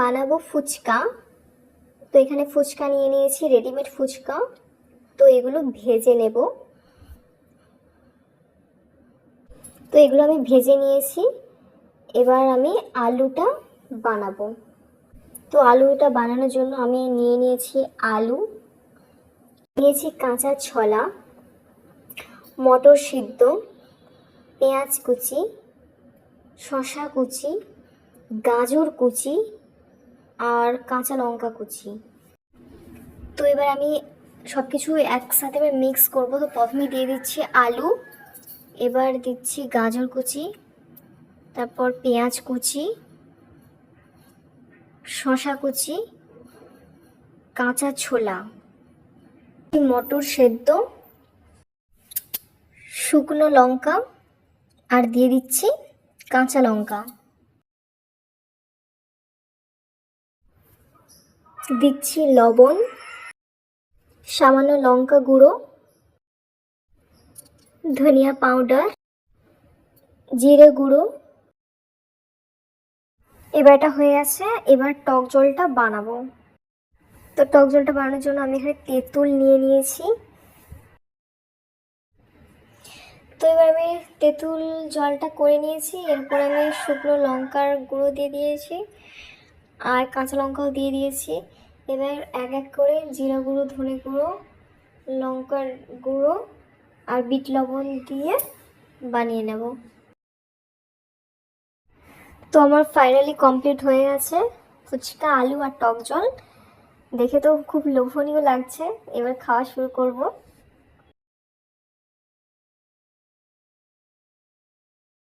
বানাবো ফুচকা। তো এখানে ফুচকা নিয়ে নিয়েছি রেডিমেড ফুচকা। তো এগুলো ভেজে নেব। তো এগুলো আমি ভেজে নিয়েছি। এবার আমি আলুটা বানাবো। তো আলুটা বানানোর জন্য আমি নিয়ে নিয়েছি আলু, নিয়েছি কাঁচা ছোলা, মটর সিদ্ধ, পেঁয়াজ কুচি, শসা কুচি, গাজর কুচি আর কাঁচা লঙ্কা কুচি। তো এবার আমি সব কিছু একসাথে এবার মিক্স করব। তো প্রথমে দিয়ে দিচ্ছি আলু, এবার দিচ্ছি গাজর কুচি, তারপর পেঁয়াজ কুচি শশা কুচি, কাঁচা ছোলা, মটর সেদ্ধ, শুকনো লঙ্কা, আর দিয়ে দিচ্ছি কাঁচা লঙ্কা। দিচ্ছি লবণ, সামান্য লঙ্কা গুঁড়ো, ধনিয়া পাউডার, জিরে গুঁড়ো। এবার এটা হয়ে আছে এবার টক জলটা বানাবো। তো টক জলটা বানানোর জন্য আমি এখানে তেঁতুল নিয়ে নিয়েছি। তো এবার আমি তেঁতুল জলটা করে নিয়েছি, এরপর আমি শুকনো লঙ্কার গুঁড়ো দিয়ে দিয়েছি, আর কাঁচা লঙ্কাও দিয়ে দিয়েছি। এবার এক এক করে জিরা গুঁড়ো, ধনে গুঁড়ো, লঙ্কার গুঁড়ো আর বিট লবণ দিয়ে বানিয়ে নেব। তো আমার ফাইনালি কমপ্লিট হয়ে গেছে। ফুচকা, আলু আর টক জল। দেখে তো খুব লোভনীয় লাগছে। এবার খাওয়া শুরু করব।